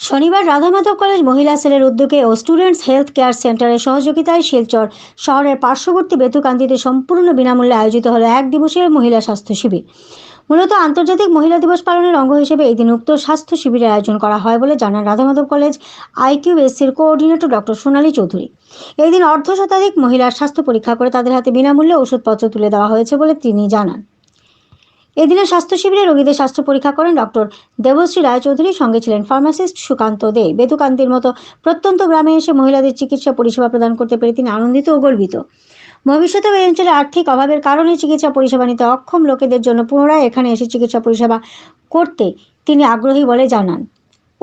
শনিবার রাধামাধব কলেজ মহিলা সেলের উদ্যোগে ও স্টুডেন্টস হেলথ কেয়ার সেন্টারের সহযোগিতায় শিলচর শহরের পার্শ্ববর্তী বেতুকান্দিতে সম্পূর্ণ বিনামূল্যে আয়োজিত হলো এক দিবসের মহিলা স্বাস্থ্য শিবির। মূলত আন্তর্জাতিক মহিলা দিবস পালনের অঙ্গ হিসেবে এই দিন উক্ত স্বাস্থ্য শিবিরের আয়োজন করা হয় বলে জানান রাধামাধব কলেজ আইকিউএসসির কোঅর্ডিনেটর ডক্টর সোনালী চৌধুরী। এই দিন অর্ধ শতাধিক মহিলার স্বাস্থ্য পরীক্ষা করে তাদের হাতে বিনামূল্যে ওষুধপত্র তুলে দেওয়া হয়েছে বলে তিনি জানান। এদিনের স্বাস্থ্য শিবিরে রোগীদের স্বাস্থ্য পরীক্ষা করেন ডক্টর দেবশ্রী রায়চৌধুরী সঙ্গে ছিলেন ফার্মাসিস্ট সুকান্ত দে। বেদুকান্তির মতো প্রত্যন্ত গ্রামে এসে মহিলাদের চিকিৎসা পরিষেবা প্রদান করতে পেরে তিনি আনন্দিত ও গর্বিত। ভবিষ্যতে ওই অঞ্চলে আর্থিক অভাবের কারণে চিকিৎসা পরিষেবা নিতে অক্ষম লোকেদের জন্য পুনরায় এখানে এসে চিকিৎসা পরিষেবা করতে তিনি আগ্রহী বলে জানান।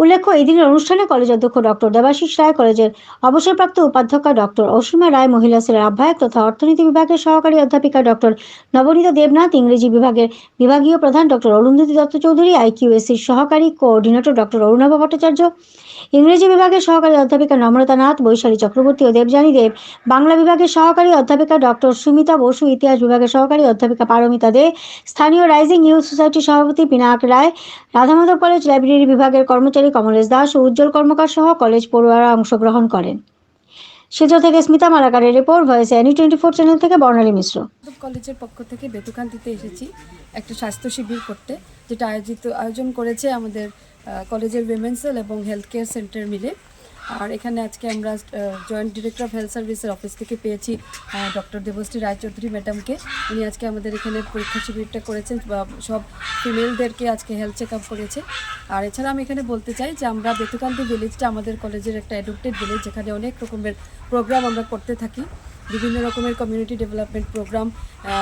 উল্লেখ্য এই দিনের অনুষ্ঠানে কলেজ অধ্যক্ষ ডক্টর দেবাশিস রায়, কলেজের অবসরপ্রাপ্ত উপাধ্যক্ষ ডক্টর অসীমা রায়, মহিলা সেলের আহ্বায়ক তথা অর্থনীতি বিভাগের সহকারী অধ্যাপিকা ডক্টর নবনীতা দেবনাথ, ইংরেজি বিভাগের বিভাগীয় প্রধান ডক্টর অরুন্ধতী দত্ত চৌধুরী আইকিউএসির সহকারী কোঅর্ডিনেটর ডক্টর অরুণাভ ভট্টাচার্য, ইংরেজি বিভাগের সহকারী অধ্যাপিকা নম্রতা নাথ, বৈশালী চক্রবর্তী ও দেবযানী দেব, বাংলা বিভাগের সহকারী অধ্যাপিকা ডক্টর সুমিতা বসু, ইতিহাস বিভাগের সহকারী অধ্যাপিকা পারমিতা দে, স্থানীয় রাইজিং ইউথ সোসাইটির সভাপতি পিনাক রায়, রাধামাধব কলেজ লাইব্রেরি বিভাগের কর্মচারী কমলেশ দাস ও উজ্জ্বল কর্মকার সহ কলেজ পড়ুয়ারা অংশগ্রহণ করেন। শিলচর থেকে Smita মালাকারের report, voice NE twenty four channel থেকে বর্ণালী মিশ্র। কলেজের পক্ষ থেকে বেতুকান্তিতে এসেছি একটা স্বাস্থ্য শিবির করতে, যেটা আয়োজিত, আয়োজন করেছে আমাদের কলেজের উইমেন্স সেল এবং হেলথ কেয়ার সেন্টার মিলে। আর এখানে আজকে আমরা জয়েন্ট ডিরেক্টর অফ হেলথ সার্ভিসের অফিস থেকে পেয়েছি ডক্টর দেবশ্রী রায়চৌধুরী ম্যাডামকে উনি আজকে আমাদের এখানে পরীক্ষা শিবিরটা করেছেন, বা সব ফিমেলদেরকে আজকে হেলথ চেক আপ করেছে। আর এছাড়া আমি এখানে বলতে চাই যে, আমরা বেতুকান্তি ভিলেজটা আমাদের কলেজের একটা অ্যাডপ্টেড ভিলেজ যেখানে অনেক রকমের প্রোগ্রাম আমরা করতে থাকি। বিভিন্ন রকমের কমিউনিটি ডেভেলপমেন্ট প্রোগ্রাম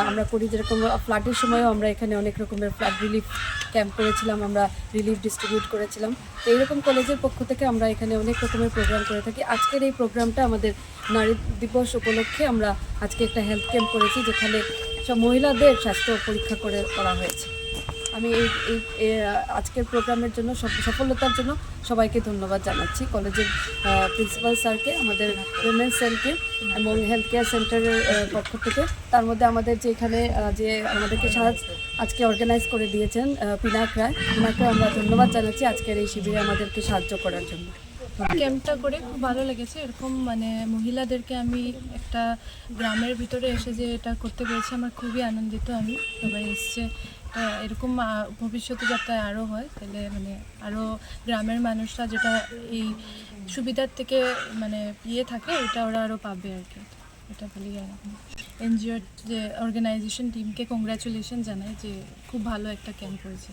আমরা করি যেরকম ফ্লাডের সময়ও আমরা এখানে অনেক রকমের ফ্লাড রিলিফ ক্যাম্প করেছিলাম, আমরা রিলিফ ডিস্ট্রিবিউট করেছিলাম। তো এইরকম কলেজের পক্ষ থেকে আমরা এখানে অনেক রকমের প্রোগ্রাম করে থাকি। আজকের এই প্রোগ্রামটা আমাদের নারী দিবস উপলক্ষে আমরা আজকে একটা হেলথ ক্যাম্প করেছি, যেখানে সব মহিলাদের স্বাস্থ্য পরীক্ষা করে করা হয়েছে। আমি এই এই আজকের প্রোগ্রামের জন্য সফ- সফলতার জন্য সবাইকে ধন্যবাদ জানাচ্ছি। কলেজের প্রিন্সিপাল স্যারকে, আমাদের উইমেন্স সেলকে এবং হেলথ কেয়ার সেন্টারের পক্ষ থেকে। তার মধ্যে আমাদের যে এখানে যে আমাদেরকে সাহায্য, আজকে অর্গানাইজ করে দিয়েছেন পিনাক রায় ওনাকে আমরা ধন্যবাদ জানাচ্ছি আজকের এই শিবিরে আমাদেরকে সাহায্য করার জন্য। ক্যাম্পটা করে খুব ভালো লেগেছে। এরকম মানে মহিলাদেরকে আমি একটা গ্রামের ভিতরে এসে যে এটা করতে পেরেছি, আমার খুবই আনন্দিত আমি। সবাই এসছে এরকম ভবিষ্যতে যাতে আরও হয়, তাহলে মানে আরও গ্রামের মানুষরা যেটা এই সুবিধার থেকে মানে ইয়ে থাকে, ওটা ওরা আরও পাবে আর কি। এটা বলি আর এনজিওর যে অর্গানাইজেশন টিমকে কংগ্রাচুলেশন জানাই যে খুব ভালো একটা ক্যাম্প করেছে